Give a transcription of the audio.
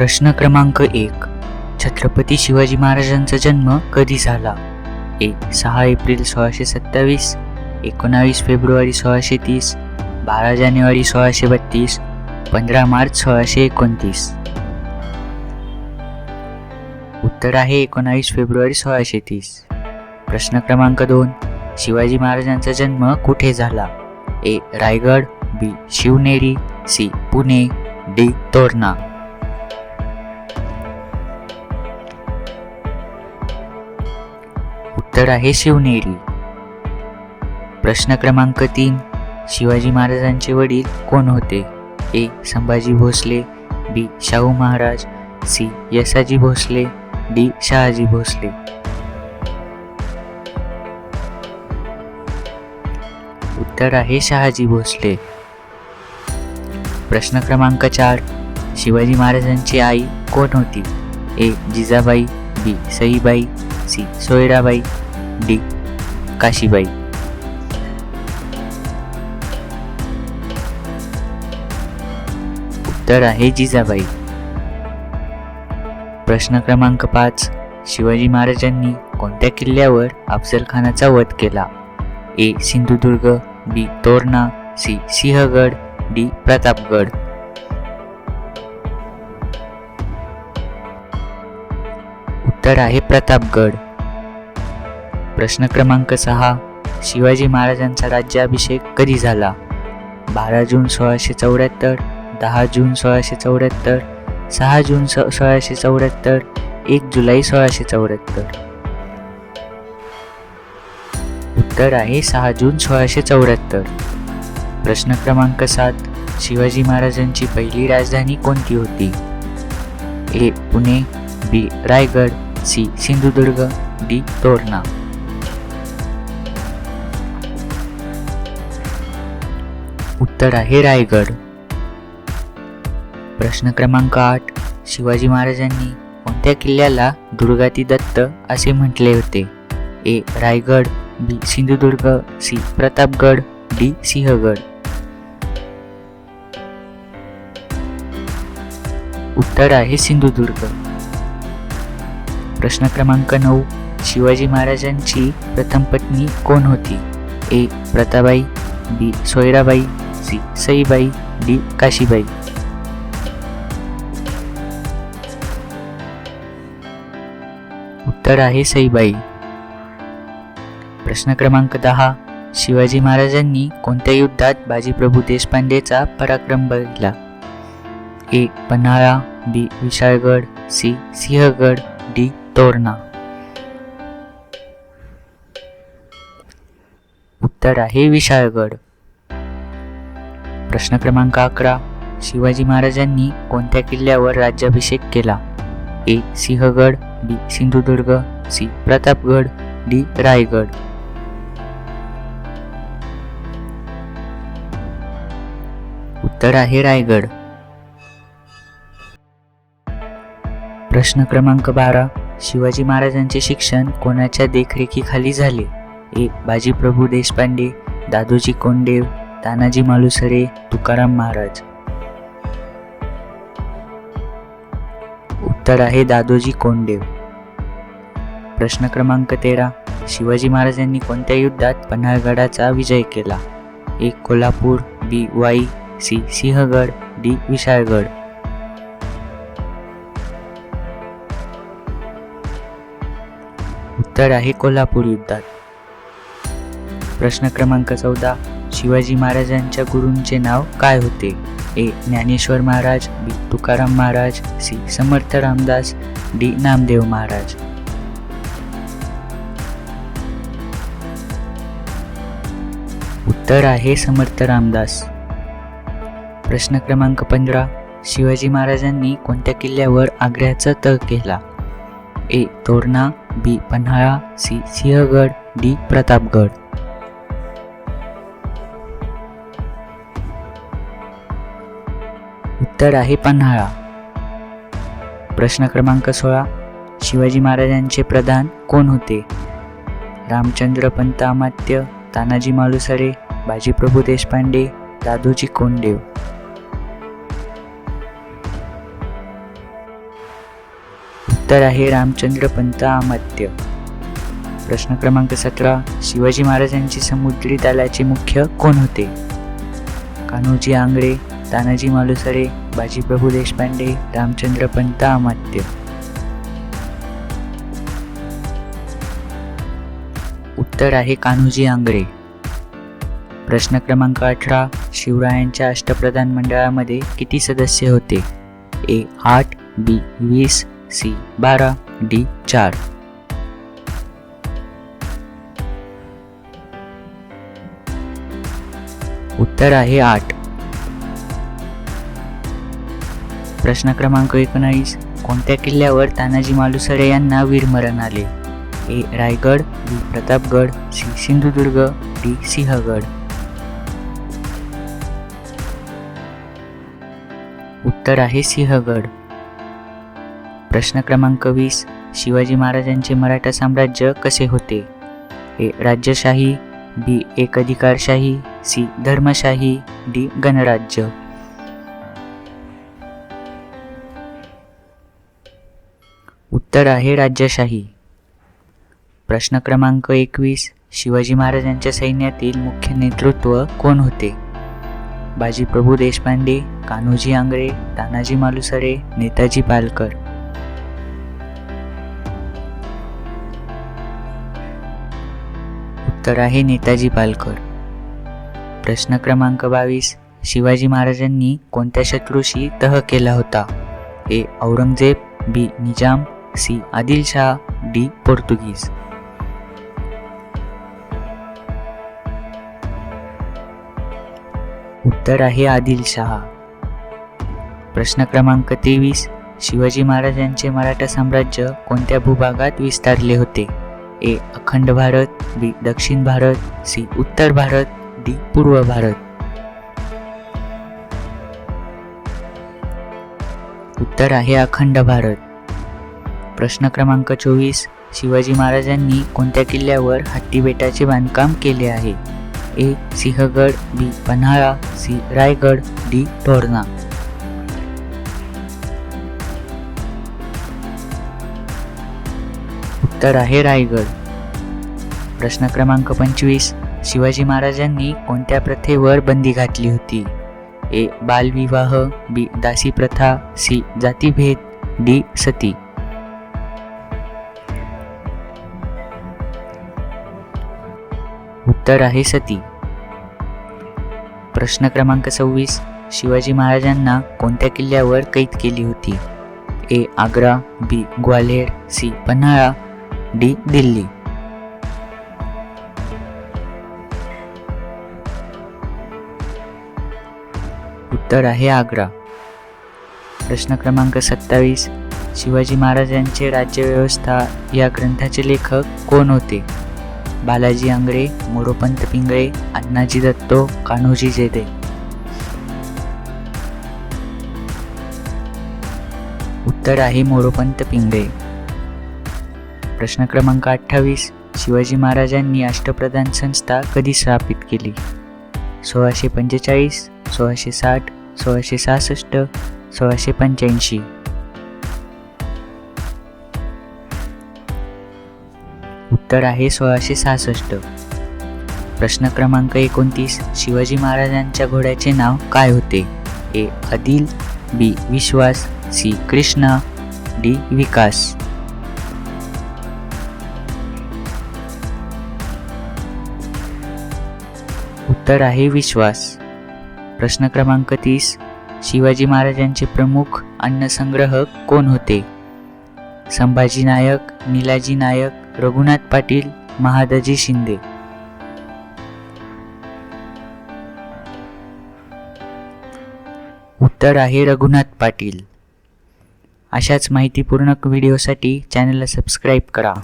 प्रश्न क्रमांक एक. छत्रपती शिवाजी महाराजांचा जन्म कधी झाला? ए सहा एप्रिल सोळाशे सत्तावीस एकोणावीस फेब्रुवारी सोळाशे तीस बारा जानेवारी सोळाशे बत्तीस पंधरा मार्च सोळाशे एकोणतीस. उत्तर आहे एकोणावीस फेब्रुवारी सोळाशे तीस. प्रश्न क्रमांक दोन. शिवाजी महाराजांचा जन्म कुठे झाला? A Raigad B Shivneri C Pune D Torna. उत्तर आहे शिवनेरी. प्रश्न क्रमांक तीन शिवाजी महाराजांचे वडील कोण होते? A. Sambhaji Bhosale B. Shahu Maharaj C. Yesaji Bhosale D. Shahaji Bhosale. उत्तर आहे शहाजी भोसले. प्रश्न क्रमांक चार शिवाजी महाराजांची आई कोण होती? A. Jijabai B. Saibai C. Soyarabai D Kashibai. उत्तर आहे जिजाबाई. प्रश्न क्रमांक पाच. शिवाजी महाराजांनी कोणत्या किल्ल्यावर अफजल खानाचा वध केला? A. Sindhudurg B. Torna C. Sinhagad D. Pratapgad. उत्तर आहे प्रतापगड. प्रश्न क्रमांक सहा. शिवाजी महाराजांचा राज्याभिषेक कधी झाला? बारा जून सोळाशे चौऱ्याहत्तर दहा जून सोळाशे चौऱ्याहत्तर सहा जून स सोळाशे चौऱ्याहत्तर एक जुलै सोळाशे चौऱ्याहत्तर. उत्तर आहे सहा जून सोळाशे चौऱ्याहत्तर. प्रश्न क्रमांक सात. शिवाजी महाराजांची पहिली राजधानी कोणती होती? A. Pune B. Raigad C. Sindhudurg D. Torna. उत्तर आहे रायगड. प्रश्न क्रमांक आठ. शिवाजी महाराजांनी कोणत्या किल्ल्याला दुर्गाती दत्त असे म्हटले होते? A. Raigad B. Sindhudurg C. Pratapgad D. Sinhagad. उत्तर आहे सिंधुदुर्ग. प्रश्न क्रमांक नऊ. शिवाजी महाराजांची प्रथम पत्नी कोण होती? A. Pratabai B. Soyarabai C Saibai D Kashibai. उत्तर आहे सईबाई. प्रश्न क्रमांक दहा. शिवाजी महाराजांनी कोणत्या युद्धात बाजीप्रभू देशपांडेचा पराक्रम बघितला? A Panhala B Vishalgad C Sinhagad D Torna. उत्तर आहे विशाळगड. प्रश्न क्रमांक अकरा. शिवाजी महाराजांनी कोणत्या किल्ल्यावर राज्याभिषेक केला? A. Sinhagad B. Sindhudurg C. Pratapgad D. Raigad. उत्तर आहे रायगड. प्रश्न क्रमांक बारा. शिवाजी महाराजांचे शिक्षण कोणाच्या देखरेखीखाली झाले? ए. बाजीप्रभू देशपांडे दादोजी कोंडेव तानाजी मालुसरे तुकाराम महाराज. उत्तर आहे दादोजी कोंडेव प्रश्न क्रमांक तेरा. शिवाजी महाराजांनी कोणत्या युद्धात पन्हाळगडाचा विजय केला? A. Kolhapur B. Wai. C. Sinhagad D. Vishalgad. उत्तर आहे कोल्हापूर युद्धात. प्रश्न क्रमांक चौदा. शिवाजी महाराजांच्या गुरूंचे नाव काय होते? A. Dnyaneshwar Maharaj B. Tukaram Maharaj C. Samarth Ramdas D. Namdev Maharaj. उत्तर आहे समर्थ रामदास. प्रश्न क्रमांक पंधरा. शिवाजी महाराजांनी कोणत्या किल्ल्यावर आग्र्याचा तह केला? A. Torna B. Panhala C. Sinhagad D. Pratapgad. उत्तर आहे पन्हाळा. प्रश्न क्रमांक सोळा. शिवाजी महाराजांचे प्रधान कोण होते? रामचंद्र पंत अमात्य तानाजी मालुसरे बाजीप्रभू देशपांडे दादोजी कोंडदेव. उत्तर आहे रामचंद्र पंत अमात्य प्रश्न क्रमांक सतरा. शिवाजी महाराजांची समुद्री दलाचे मुख्य कोण होते? कान्होजी आंगळे तानाजी मालुसरे बाजीप्रभू देशपांडे रामचंद्र पंत अमात्य उत्तर आहे कान्होजी आंगडे प्रश्न क्रमांक अठरा शिवरायांच्या अष्टप्रधान मंडळामध्ये किती सदस्य होते? ए आठ बी वीस सी बारा डी चार. उत्तर आहे आठ. प्रश्न क्रमांक एकोणावीस. कोणत्या किल्ल्यावर तानाजी मालुसरे यांना वीरमरण आले? A. Raigad B. Pratapgad C. Sindhudurg D. Sinhagad. उत्तर आहे सिंहगड. प्रश्न क्रमांक वीस. शिवाजी महाराजांचे मराठा साम्राज्य कसे होते? ए. राज्यशाही बी. एकाधिकारशाही सी. धर्मशाही डी. गणराज्य. उत्तर आहे राज्यशाही. प्रश्न क्रमांक एकवीस. शिवाजी महाराजांच्या सैन्यातील मुख्य नेतृत्व कोण होते? बाजीप्रभू देशपांडे कान्होजी आंगळे तानाजी मालुसरे नेताजी पालकर. उत्तर आहे नेताजी पालकर. प्रश्न क्रमांक बावीस. शिवाजी महाराजांनी कोणत्या शत्रूशी तह केला होता? A. Aurangzeb B. Nizam C Adilshah D Portuguese. उत्तर आहे आदिलशाह प्रश्न क्रमांक तेवीस शिवाजी महाराजांचे मराठा साम्राज्य कोणत्या भूभागात विस्तारले होते? ए अखंड भारत बी दक्षिण भारत सी उत्तर भारत डी पूर्व भारत. उत्तर आहे अखंड भारत. प्रश्न क्रमांक चोवीस शिवाजी महाराजांनी कोणत्या किल्ल्यावर हत्तीबेटाचे बांधकाम केले आहे? A Sinhagad B Panhala C Raigad D Torna उत्तर आहे रायगड. प्रश्न क्रमांक पंचवीस शिवाजी महाराजांनी कोणत्या प्रथेवर बंदी घातली होती? ए बालविवाह बी दासी प्रथा सी जातीभेद डी सती. उत्तर आहे सती. प्रश्न क्रमांक सव्वीस. शिवाजी महाराजांना कोणत्या किल्ल्यावर कैद केली होती? A. Agra B. Gwalior C. Panhala D. Delhi. उत्तर आहे आग्रा. प्रश्न क्रमांक सत्तावीस. शिवाजी महाराजांचे राज्यव्यवस्था या ग्रंथाचे लेखक कोण होते? बालाजी आंगळे मोरोपंत पिंगळे अण्णाजी दत्तो कान्होजी जेदे. उत्तर आहे मोरोपंत पिंगळे. प्रश्न क्रमांक अठ्ठावीस शिवाजी महाराजांनी अष्टप्रधान संस्था कधी स्थापित केली? सोळाशे पंचेचाळीस सोळाशे साठ सोळाशे सहासष्ट सोळाशे पंच्याऐंशी. उत्तर आहे सोळाशे सहासष्ट. प्रश्न क्रमांक एकोणतीस शिवाजी महाराजांच्या घोड्याचे नाव काय होते? A. Adil B. Vishwas C. Krishna D. Vikas. उत्तर आहे विश्वास. प्रश्न क्रमांक तीस शिवाजी महाराजांचे प्रमुख अन्नसंग्रहक कोण होते? संभाजी नायक निलाजी नायक रघुनाथ पाटील महादाजी शिंदे. उत्तर आहे रघुनाथ पाटील. अशाच माहितीपूर्ण व्हिडिओसाठी चॅनलला सबस्क्राईब करा.